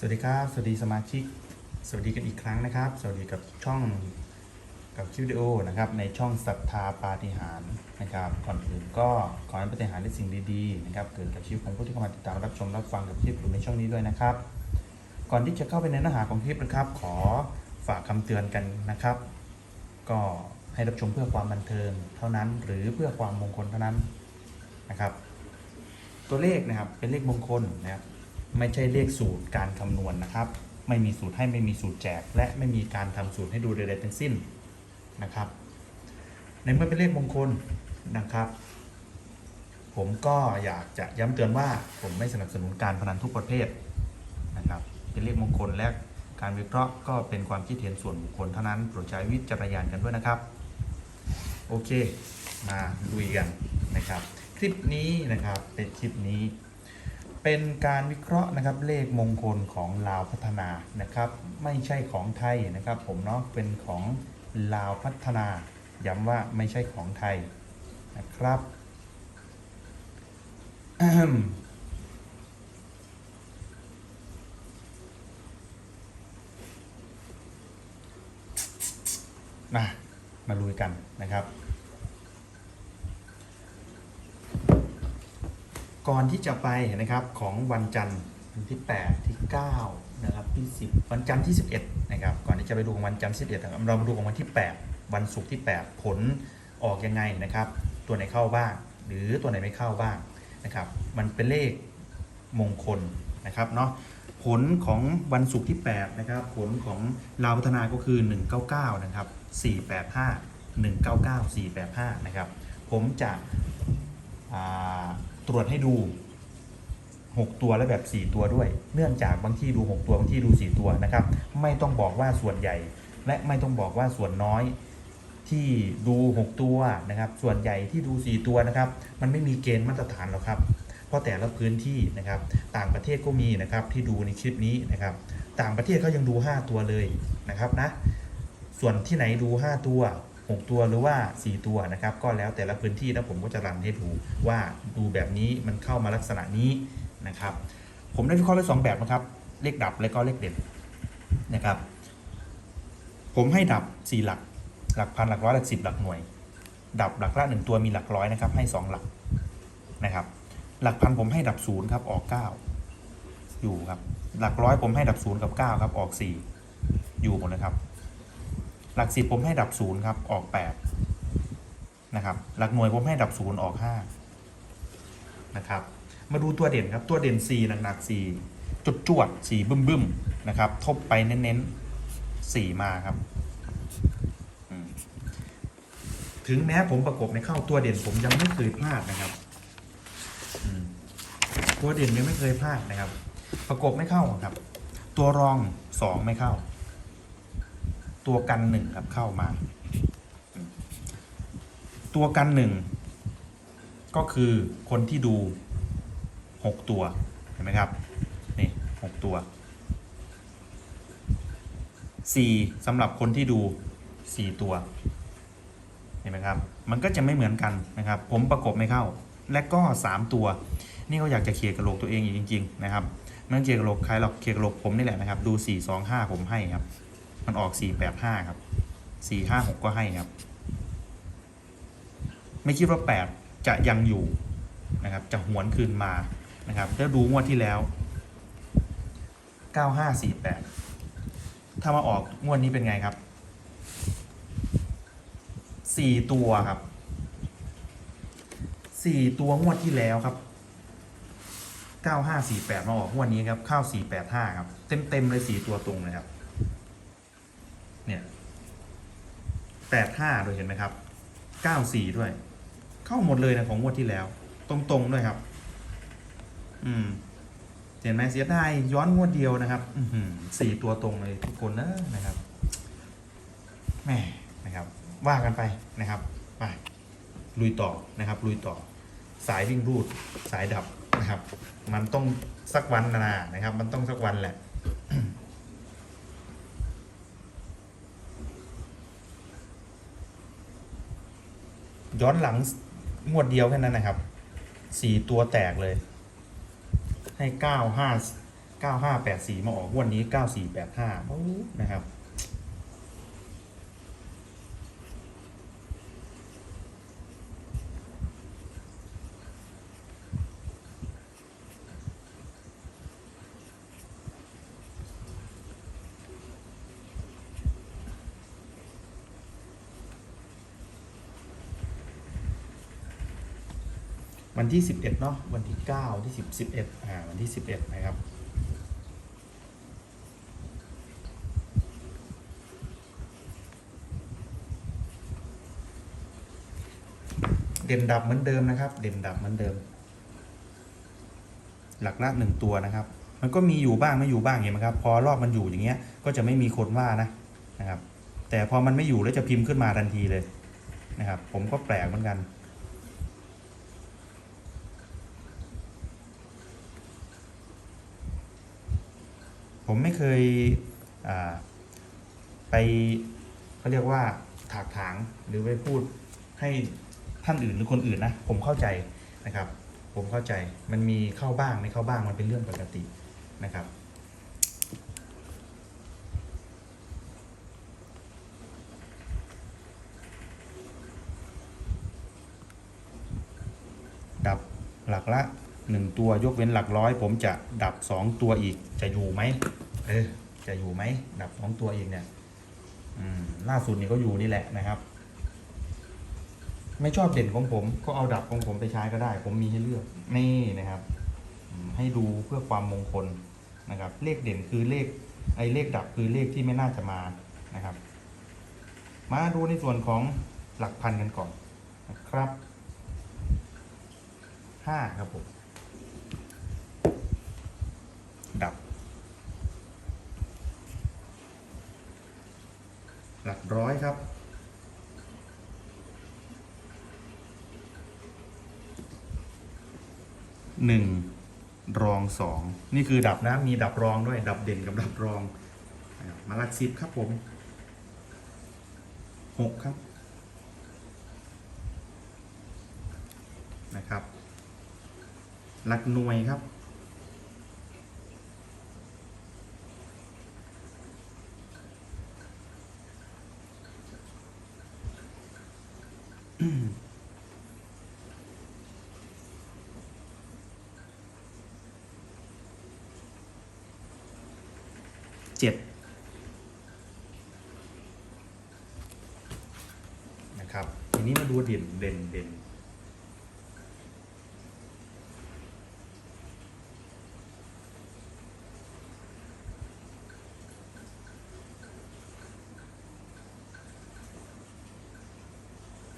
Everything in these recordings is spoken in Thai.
สวัสดีครับ สวัสดีสมาชิก สวัสดีกันอีกครั้งนะครับ สวัสดีกับช่องกับคลิปวิดีโอนะครับในช่องศรัทธาปาฏิหาริย์นะครับก่อนอื่นก็ขอให้ปาฏิหาริย์ได้สิ่งดีๆนะครับเกิดกับชีวิตของผู้ที่เข้ามาติดตามรับชมรับฟังกับคลิปอยู่ในช่องนี้ด้วยนะครับ ก่อนที่จะเข้าไปในเนื้อหาของคลิปนะครับ ขอฝากคำเตือนกันนะครับ ก็ให้รับชมเพื่อความบันเทิงเท่านั้นหรือเพื่อความมงคลเท่านั้นนะครับ ตัวเลขนะครับเป็นเลขมงคลนะครับ ไม่ใช่เลขสูตรการคำนวณนะครับ ไม่มีสูตรให้ไม่มีสูตรแจก และไม่มีการทำสูตรให้ดูใดๆทั้งสิ้นนะครับ ในเมื่อเป็นเลขมงคลนะครับ ผมก็อยากจะย้ำเตือนว่าผมไม่สนับสนุนการพนันทุกประเภทนะครับ เป็นเลขมงคลและการวิเคราะห์ก็เป็นความคิดเห็นส่วนบุคคลเท่านั้นโปรดใช้วิจารณญาณกันด้วยนะครับ โอเค มาลุยกันนะครับ คลิปนี้นะครับเป็นคลิปนี้ เป็นการวิเคราะห์นะครับเลขมงคลของลาวพัฒนานะครับ ไม่ใช่ของไทยนะครับผมเนาะเป็นของลาวพัฒนา ย้ำว่าไม่ใช่ของไทยนะครับอืมมามาลุยกันนะครับ ก่อนที่จะไปนะครับของวันจันทร์วันที่ 8 ที่ 9 นะครับที่ 10 วันจันทร์ที่ 11 นะครับ ก่อนที่จะไปดูของวันจันทร์ที่11นะครับเรามาดูของวันที่ 8 วันศุกร์ที่ 8 ผลออกยังไงนะครับ ตัวไหนเข้าบ้าง หรือตัวไหนไม่เข้าบ้างนะครับ มันเป็นเลขมงคลนะครับเนาะผลของวันศุกร์ที่ 8 นะครับ ผลของลาวพัฒนาก็คือ 199 นะครับ 485 199 485 นะครับ ผมจะอ่า ตรวจให้ดู 6 ตัวและแบบ 4 ตัวด้วย เนื่องจากบางที่ดู 6 ตัวบางที่ดู 4 ตัวนะครับ ไม่ต้องบอกว่าส่วนใหญ่ และไม่ต้องบอกว่าส่วนน้อยที่ดู 6 ตัวนะครับ ส่วนใหญ่ที่ดู 4 ตัวนะครับ มันไม่มีเกณฑ์มาตรฐานหรอกครับ เพราะแต่ละพื้นที่นะครับ ต่างประเทศก็มีนะครับที่ดูในคลิปนี้นะครับ ต่างประเทศเขายังดู 5 ตัวเลยนะครับนะ ส่วนที่ไหนดู 5 ตัว 6 ตัวหรือว่า 4 ตัวนะครับ ก็แล้วแต่ละพื้นที่แล้วผมก็จะรันให้ดูว่าดูแบบนี้มันเข้ามาลักษณะนี้นะครับ ผมได้วิเคราะห์ไว้สองแบบนะครับ เลขดับและก็เลขเด่นนะครับ ผมให้ดับ 4 หลัก หลักพันหลักร้อยหลักสิบหลักหน่วย ดับหลักละหนึ่งตัวมีหลักร้อยนะครับ ให้ 2 หลักนะครับ หลักพันผมให้ดับศูนย์ครับออก 9 อยู่ครับ หลักร้อยผมให้ดับศูนย์กับ9ครับออก 4 อยู่หมดนะครับ หลักสิบผมให้ดับศูนย์ครับ ออกแปดนะครับ หลักหน่วยผมให้ดับศูนย์ออกห้านะครับ มาดูตัวเด่นครับ ตัวเด่น4หนักๆ4จุดจวดๆ4บึ้มบึ้มนะครับ ทบไปเน้นๆ4มาครับถึงแม้ผมประกบในเข้าตัวเด่นผมยังไม่เคยพลาดนะครับตัวเด่นยังไม่เคยพลาดนะครับ ประกบไม่เข้าครับ ตัวรอง2ไม่เข้า ตัวกันหนึ่งครับเข้ามา ตัวกันหนึ่งก็คือคนที่ดูหกตัวเห็นไหมครับนี่หกตัวสี่สำหรับคนที่ดูสี่ตัวเห็นไหมครับ มันก็จะไม่เหมือนกันนะครับ ผมประกบไม่เข้า และก็สามตัว นี่เขาอยากจะเคลียร์กระโหลกตัวเองอีกจริง ๆ นะครับไม่ต้องเคลียร์กระโหลกใครหรอกเคลียร์กระโหลกผมนี่แหละนะครับ ดูสี่สองห้าผมให้ครับ มันออก485ครับ456ก็ให้ครับ ไม่คิดว่า8จะยังอยู่นะครับ จะหวนคืนมานะครับแล้วดูงวดที่แล้ว9548ถ้ามาออกงวดนี้เป็นไงครับ4ตัวครับ4ตัวงวดที่แล้วครับ9548มาออกงวดนี้ครับเข้า485ครับ เต็มๆเลย4ตัวตรงเลยครับ เนี่ย แปดห้าด้วยเห็นไหมครับเก้าสี่ด้วย เข้าหมดเลยนะของงวดที่แล้ว ตรงๆด้วยครับ อืมเห็นไหมเสียดายย้อนงวดเดียวนะครับอืสี่ตัวตรงเลยทุกคนนะนะครับแหม่นะครับ ว่ากันไปนะครับไปลุยต่อนะครับ ลุยต่อ สายวิ่งรูด สายดับนะครับ มันต้องสักวันนะนะครับ มันต้องสักวันแหละ ย้อนหลังงวดเดียวแค่นั้นนะครับสี่ตัวแตกเลย ให้เก้าห้าเก้าห้าแปดสี่มาออกงวดนี้เก้าสี่แปดห้านะครับ วันที่ 11เนาะวันที่9ที่10 11อ่าวันที่ 11 นะครับ เด่นดับเหมือนเดิมนะครับ เด่นดับเหมือนเดิม หลักละหนึ่งตัวนะครับ มันก็มีอยู่บ้างไม่อยู่บ้างเห็นไหมครับ พอรอบมันอยู่อย่างเงี้ยก็จะไม่มีคนว่านะนะครับ แต่พอมันไม่อยู่แล้วจะพิมพ์ขึ้นมาทันทีเลยนะครับ ผมก็แปลกเหมือนกัน ผมไม่เคยไปเขาเรียกว่าถากถางหรือไปพูดให้ท่านอื่นหรือคนอื่นนะ ผมเข้าใจนะครับ ผมเข้าใจมันมีเข้าบ้างไม่เข้าบ้างมันเป็นเรื่องปกตินะครับดับหลักละ หนึ่งตัวยกเว้นหลักร้อย ผมจะดับสองตัวอีกจะอยู่ไหมเออจะอยู่ไหมดับสองตัวอีกเนี่ยอืมล่าสุดนี่ก็อยู่นี่แหละนะครับ ไม่ชอบเด่นของผมก็เอาดับของผมไปใช้ก็ได้ ผมมีให้เลือกนี่นะครับ ให้ดูเพื่อความมงคลนะครับ เลขเด่นคือเลขไอ้เลขดับคือเลขที่ไม่น่าจะมานะครับ มาดูในส่วนของหลักพันกันก่อนนะครับห้าครับผม ดับ หลักร้อยครับ หนึ่งรองสองนี่คือดับนะ มีดับรองด้วย ดับเด่นกับดับรอง มาหลักสิบครับผมหกครับ นะครับ หลักหน่วยครับ เจ็ดนะครับ ทีนี้มาดูเด่นเด่นเด่น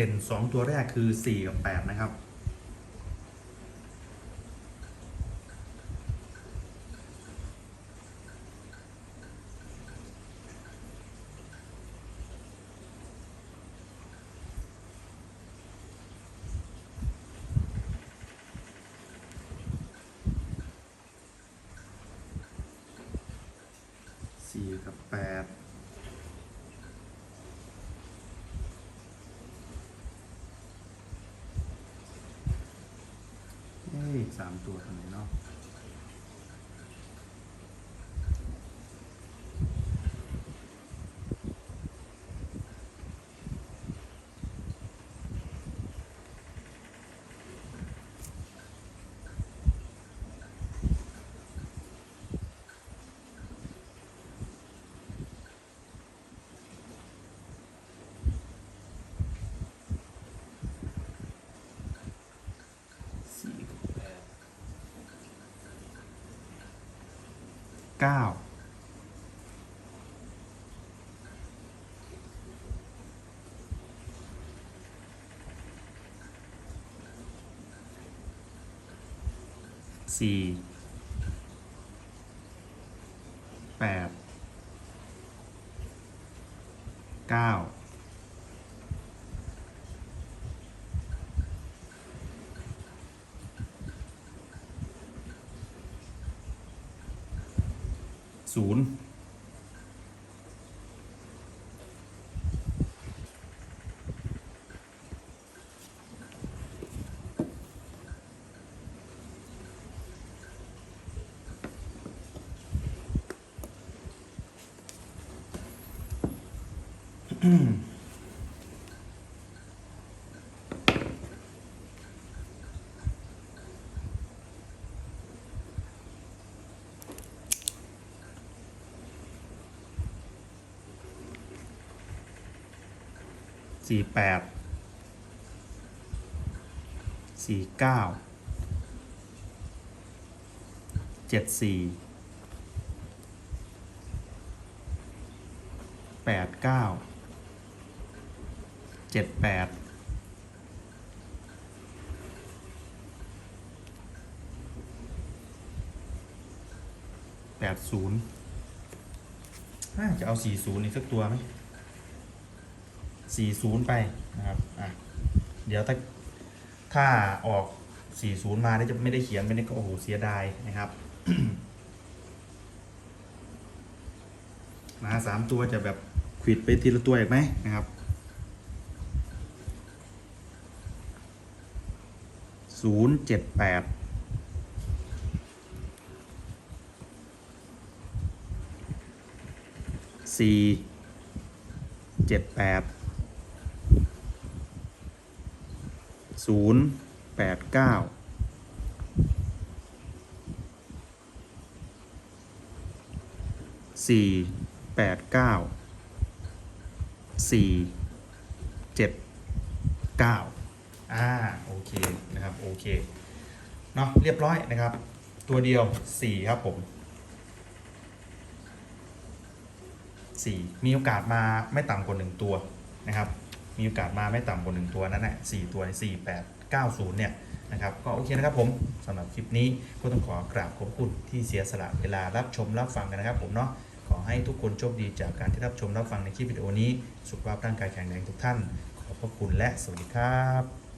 ด่น 2 ตัวแรกคือ 4 กับ 8 นะครับสี่กับแปดามตัวทำไมเนาะ เก้าสี่แปดเก้า ศูนย์ สี่แปดสี่เก้าเจ็ดสี่แปดเก้าเจ็ดแปดแปดศูนย์จะเอาสี่ศูนย์อีกสักตัวไหม 40 ไปนะครับอะเดี๋ยวถ้าถ้าออก 40 มาเนี่ยจะไม่ได้เขียนไม่ได้ก็โอ้โหเสียดายนะครับมาสามตัวจะแบบขวิดไปทีละตัวอีกไหมนะครับศูนย์เจ็ดแปดสี่เจ็ดแปด ศูนย์แปดเก้าสี่แปดเก้าสี่เจ็ดเก้าอ่าโอเคนะครับโอเคเนาะเรียบร้อยนะครับ ตัวเดียวสี่ครับผมสี่มีโอกาสมาไม่ต่ำกว่าหนึ่งตัวนะครับ มีโอกาสมาไม่ต่ำกว่าหนึ่งตัวนั่นแหละสี่ตัวสี่แปดเก้าศูนย์เนี่ยนะครับก็โอเคนะครับผมสำหรับคลิปนี้ก็ต้องขอกราบขอบคุณที่เสียสละเวลารับชมรับฟังกันนะครับผมเนาะขอให้ทุกคนโชคดีจากการที่รับชมรับฟังในคลิปวิดีโอนี้ สุขภาพร่างกายแข็งแรงทุกท่าน ขอบพระคุณและสวัสดีครับ